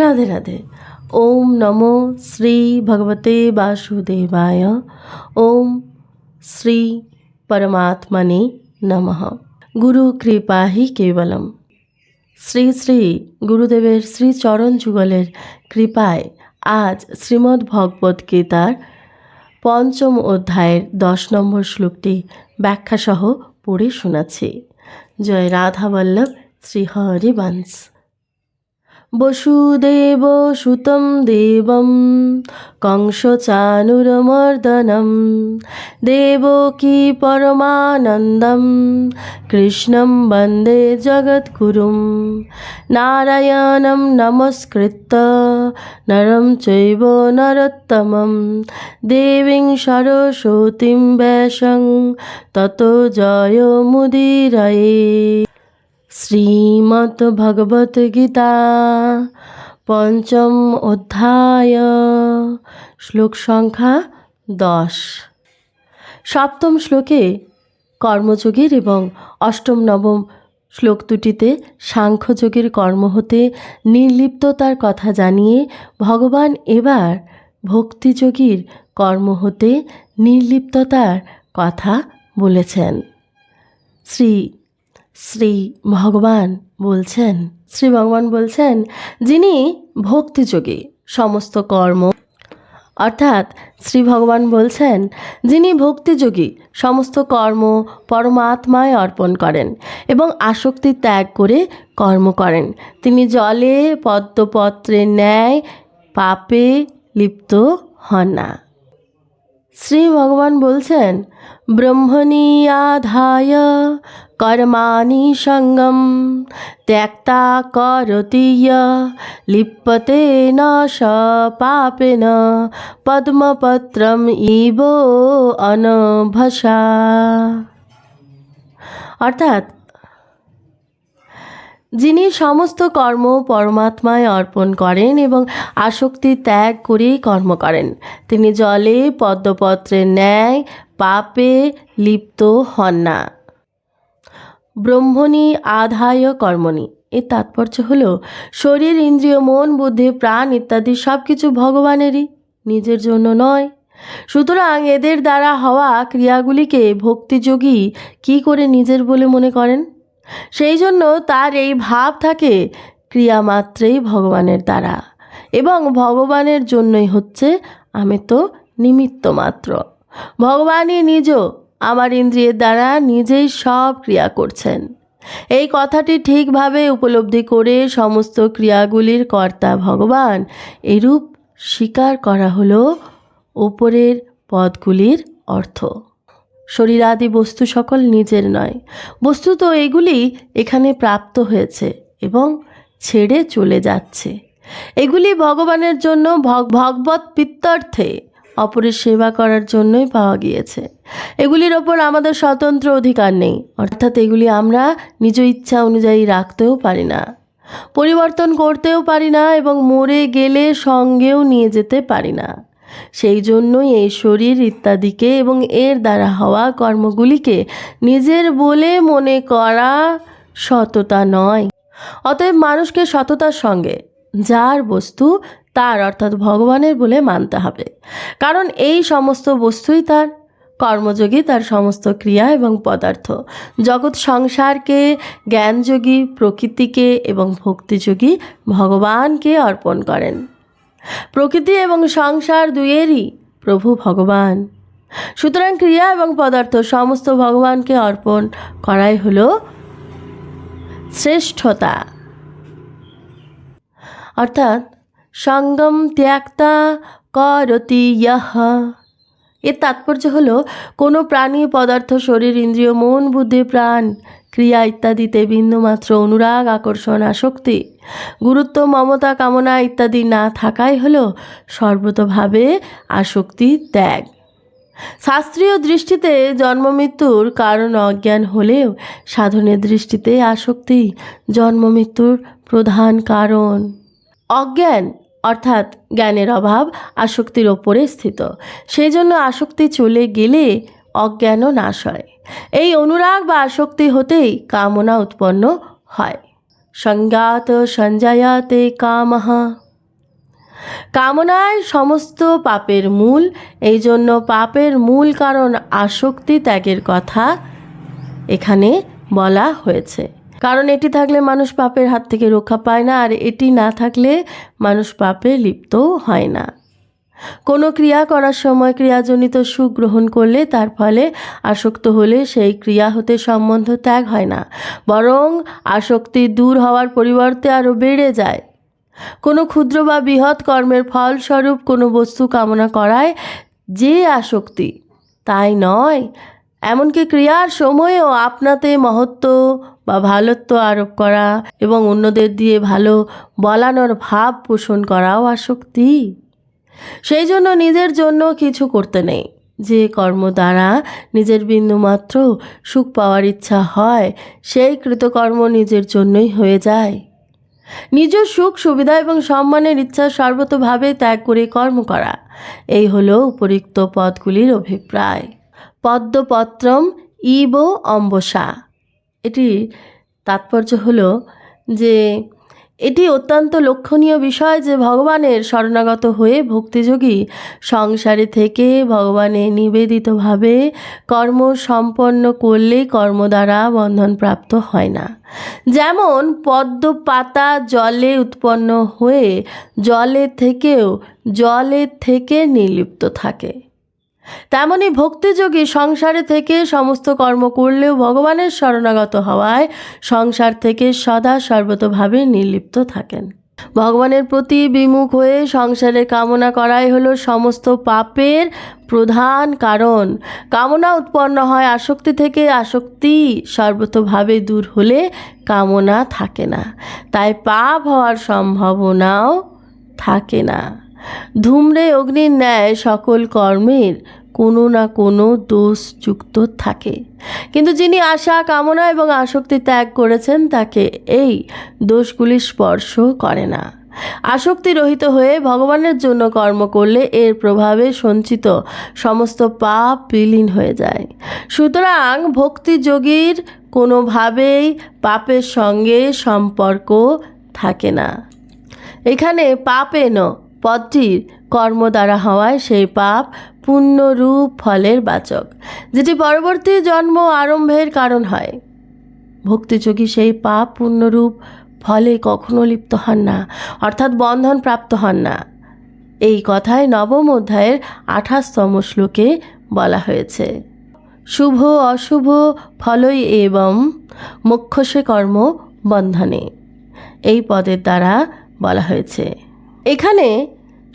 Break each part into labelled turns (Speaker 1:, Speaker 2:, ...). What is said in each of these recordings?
Speaker 1: রাধে রাধে। ওম নমো শ্রী ভগবতে বাসুদেবায়। ওম শ্রী পরমাত্মনে নমঃ। গুরু কৃপা হি কেবলম। শ্রী শ্রী গুরুদেবের শ্রী চরণ যুগলের কৃপায় আজ শ্রীমদ্ ভগবদ্ গীতার পঞ্চম অধ্যায়ের দশ নম্বর শ্লোকটি ব্যাখ্যাসহ পড়ে শোনাচ্ছি। জয় রাধা বল্লভ শ্রী হরি বংশ বসুদেব, সুতম দেবম, কংসচানুরমর্দনম দেবকী পরমানন্দম, কৃষ্ণম বন্দে জগদ্গুরুম নারায়ণম নমস্কৃত্য, নরম চৈব নরোত্তমম, দেবীং সরস্বতীং ব্যাসং, ততো জয় মুদিরয়ে শ্রীমদ্ ভগবত গীতা পঞ্চম অধ্যায় শ্লোক সংখ্যা দশ সপ্তম শ্লোকে কর্মযোগীর এবং অষ্টম, নবম শ্লোক দুটিতে সাংখ্যযোগীর কর্ম হতে নির্লিপ্ততার কথা জানিয়ে ভগবান এবার ভক্তিযোগীর কর্ম হতে নির্লিপ্ততার কথা বলেছেন। শ্রী শ্রী ভগবান বলছেন, শ্রী ভগবান বলছেন, যিনি ভক্তিযোগী সমস্ত কর্ম, অর্থাৎ শ্রী ভগবান বলছেন, যিনি ভক্তিযোগী সমস্ত কর্ম পরমাত্মায় অর্পণ করেন এবং আসক্তি ত্যাগ করে কর্ম করেন। তিনি জলে পদ্মপত্রের ন্যায় পাপে লিপ্ত হন না। শ্রী ভগবান বলছেন ব্রহ্মণীয়াধায় কর্মাণি সঙ্গম, ত্যক্তা করতি য় লিপ্যতে ন স পাপেন পদ্মপত্রম ইব অনভসা। অর্থাৎ যিনি সমস্ত কর্ম পরমাত্মায় অর্পণ করেন এবং আসক্তি ত্যাগ করেই কর্ম করেন, তিনি জলে পদ্মপত্রের ন্যায় পাপে লিপ্ত হন না। ব্রহ্মণী আধায় কর্মণি। এর তাৎপর্য হল, শরীর, ইন্দ্রিয়, মন, বুদ্ধি, প্রাণ ইত্যাদি সব কিছু ভগবানেরই, নিজের জন্য নয়। সুতরাং এদের দ্বারা হওয়া ক্রিয়াগুলিকে ভক্তিযোগী কি করে নিজের বলে মনে করেন? সেই জন্য তার এই ভাব থাকে ক্রিয়া মাত্রেই ভগবানের দ্বারা। এবং ভগবানের জন্যই হচ্ছে আমি তো নিমিত্ত মাত্র। ভগবানই নিজ, আমার ইন্দ্রিয়ের দ্বারা নিজেই সব ক্রিয়া করছেন। এই কথাটি ঠিকভাবে উপলব্ধি করে সমস্ত ক্রিয়াগুলির কর্তা ভগবান এরূপ স্বীকার করা হলো ওপরের পদগুলির অর্থ। শরীরাদি বস্তু সকল নিজের নয়। বস্তুত এগুলি এখানে প্রাপ্ত হয়েছে এবং ছেড়ে চলে যাচ্ছে। এগুলি ভগবানের জন্য ভগ- ভগবত পিত্তার্থে অপরের সেবা করার জন্যই পাওয়া গিয়েছে। এগুলির ওপর আমাদের স্বতন্ত্র অধিকার নেই, অর্থাৎ এগুলি আমরা নিজ ইচ্ছা অনুযায়ী রাখতেও পারি না, পরিবর্তন করতেও পারি না এবং মরে গেলে সঙ্গেও নিয়ে যেতে পারি না। সেই জন্যই এই শরীর ইত্যাদিকে এবং এর দ্বারা হওয়া কর্মগুলিকে নিজের বলে মনে করা সততা নয়। অতএব মানুষকে সততার সঙ্গে যার বস্তু তার, অর্থাৎ ভগবানের বলে মানতে হবে। কারণ এই সমস্ত বস্তুই তার কর্মযোগী, তার সমস্ত ক্রিয়া এবং পদার্থ। জগৎ সংসারকে, জ্ঞানযোগী, প্রকৃতিকে এবং ভক্তিযোগী ভগবানকে অর্পণ করেন। প্রকৃতি এবং সংসার দুইয়েরই প্রভু ভগবান। সুতরাং ক্রিয়া এবং পদার্থ সমস্ত ভগবানকে অর্পণ করাই হলো শ্রেষ্ঠতা। অর্থাৎ সঙ্গম ত্যাক্তা করতি এর তাৎপর্য হলো কোনো প্রাণী পদার্থ শরীর, ইন্দ্রিয়, মন, বুদ্ধি, প্রাণ ক্রিয়া ইত্যাদিতে বিন্দুমাত্র অনুরাগ, আকর্ষণ, আসক্তি, গুরুত্ব, মমতা, কামনা ইত্যাদি না থাকাই হল সর্বতভাবে আসক্তি, ত্যাগ। শাস্ত্রীয় দৃষ্টিতে জন্মমৃত্যুর কারণ অজ্ঞান হলেও সাধনের দৃষ্টিতে আসক্তি জন্মমৃত্যুর প্রধান কারণ। অজ্ঞান অর্থাৎ জ্ঞানের অভাব আসক্তির ওপরে স্থিত। সেই জন্য আসক্তি চলে গেলে অজ্ঞানও নাশ হয়। এই অনুরাগ বা আসক্তি হতেই কামনা উৎপন্ন হয়। সংজ্ঞাত সঞ্জায়াতে কামহ। কামনায় সমস্ত পাপের মূল, এই জন্য পাপের মূল কারণ আসক্তি ত্যাগের কথা এখানে বলা হয়েছে। কারণ এটি থাকলে মানুষ পাপের হাত থেকে রক্ষা পায় না, আর এটি না থাকলে মানুষ পাপে লিপ্তও হয় না। কোনো ক্রিয়া করার সময় ক্রিয়াজনিত সুখ গ্রহণ করলে তার ফলে আসক্ত হলে সেই ক্রিয়া হতে সম্বন্ধ ত্যাগ হয় না। বরং আসক্তি দূর হওয়ার পরিবর্তে আরও বেড়ে যায়। কোনো ক্ষুদ্র বা বৃহৎ কর্মের ফলস্বরূপ কোনো বস্তু কামনা করায় যে আসক্তি, তাই নয়। এমনকি ক্রিয়ার সময়েও আপনাতে মহত্ব বা ভালোত্ব আরোপ করা এবং অন্যদের দিয়ে ভালো বলানোর ভাব পোষণ করাও আসক্তি। সেই জন্য নিজের জন্য কিছু করতে নেই। যে কর্ম দ্বারা নিজের বিন্দুমাত্র সুখ পাওয়ার ইচ্ছা হয়, সেই কৃতকর্ম নিজের জন্যই হয়ে যায়। নিজ সুখ, সুবিধা এবং সম্মানের ইচ্ছা সর্বতভাবে ত্যাগ করে কর্ম করা। এই হল উপরিক্ত পদগুলির অভিপ্রায়। পদ্মপত্রম ইব অম্বসা। এটি তাৎপর্য হল যে এটি অত্যন্ত লক্ষণীয় বিষয় যে ভগবানের শরণাগত হয়ে ভক্তিযোগী সংসারে থেকে ভগবানে নিবেদিতভাবে কর্ম সম্পন্ন করলে কর্ম দ্বারা বন্ধনপ্রাপ্ত হয় না। যেমন পদ্ম পাতা জলে উৎপন্ন হয়ে জলের থেকেও জলের থেকে নির্লিপ্ত থাকে। তেমনি ভক্তিযোগী সংসারে থেকে সমস্ত কর্ম করলেও ভগবানের শরণাগত হওয়ায় সংসার থেকে সদা সর্বতভাবে নির্লিপ্ত থাকেন। ভগবানের প্রতি বিমুখ হয়ে সংসারের কামনা করাই হলো সমস্ত পাপের প্রধান কারণ। কামনা উৎপন্ন হয় আসক্তি থেকে, আসক্তি সর্বতভাবে দূর হলে কামনা থাকে না। তাই পাপ হওয়ার সম্ভাবনাও থাকে না। ধূম্রে অগ্নির ন্যায় সকল কর্মের কোনো না কোনো দোষ যুক্ত থাকে। কিন্তু যিনি আশা, কামনা এবং আসক্তি ত্যাগ করেছেন, তাকে এই দোষগুলি স্পর্শ করে না। আসক্তি রহিত হয়ে ভগবানের জন্য কর্ম করলে এর প্রভাবে সঞ্চিত সমস্ত পাপ বিলীন হয়ে যায়। সুতরাং ভক্তিযোগীর কোনোভাবেই পাপের সঙ্গে সম্পর্ক থাকে না। এখানে পাপেন পদটির কর্ম দ্বারা হওয়ায় সেই পাপ পুণ্যরূপ ফলের বাচক, যেটি পরবর্তী জন্ম আরম্ভের কারণ হয়। ভক্তিযোগী সেই পাপ পুণ্যরূপ ফলে কখনো লিপ্ত হন না, অর্থাৎ বন্ধন প্রাপ্ত হন না। এই কথায় নবম অধ্যায়ের আঠাশতম শ্লোকে বলা হয়েছে। শুভ অশুভ ফলই এবং মোক্ষসে কর্ম বন্ধনে। এই পদের দ্বারা বলা হয়েছে। এখানে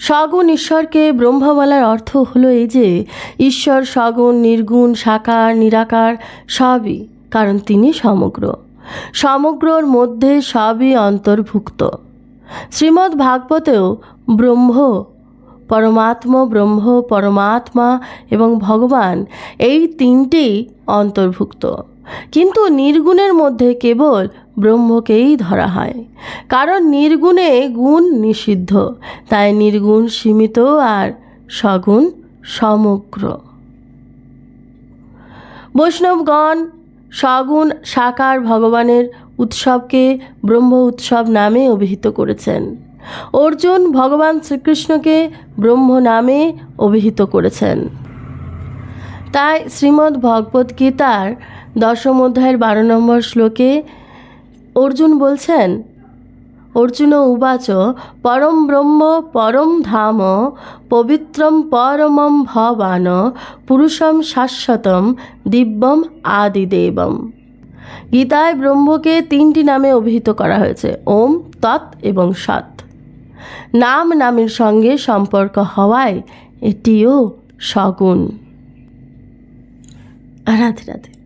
Speaker 1: সগুণ ঈশ্বরকে ব্রহ্ম বলার অর্থ হলো এই যে, ঈশ্বর সগুণ নির্গুণ, সাকার, নিরাকার সবই কারণ তিনি সমগ্র। সমগ্রর মধ্যে সবই অন্তর্ভুক্ত। শ্রীমদ্ ভাগবতেও ব্রহ্ম, পরমাত্ম, ব্রহ্ম, পরমাত্মা এবং ভগবান এই তিনটি অন্তর্ভুক্ত। কিন্তু নির্গুণের মধ্যে কেবল ব্রহ্মকেই ধরা হয়। কারণ নির্গুণে গুণ নিষিদ্ধ, তাই নির্গুণ সীমিত আর সগুণ সমগ্র। বৈষ্ণবগণ সগুণ সাকার ভগবানের উৎসবকে ব্রহ্ম উৎসব নামে অভিহিত করেছেন। অর্জুন ভগবান শ্রীকৃষ্ণকে ব্রহ্ম নামে অভিহিত করেছেন। তাই শ্রীমদ্ ভগবত গীতার দশম অধ্যায়ের বারো নম্বর শ্লোকে অর্জুন বলছেন, অর্জুন উবাচ, পরম ব্রহ্ম পরম ধাম, পবিত্রম পরমম ভবান, পুরুষম শাশ্বতম দিব্যম আদিদেবম। গীতায় ব্রহ্মকে তিনটি নামে অভিহিত করা হয়েছে, ওম, তৎ এবং সৎ। নাম নামের সঙ্গে সম্পর্ক হওয়ায় এটিও সগুণ। রাধে রাধে।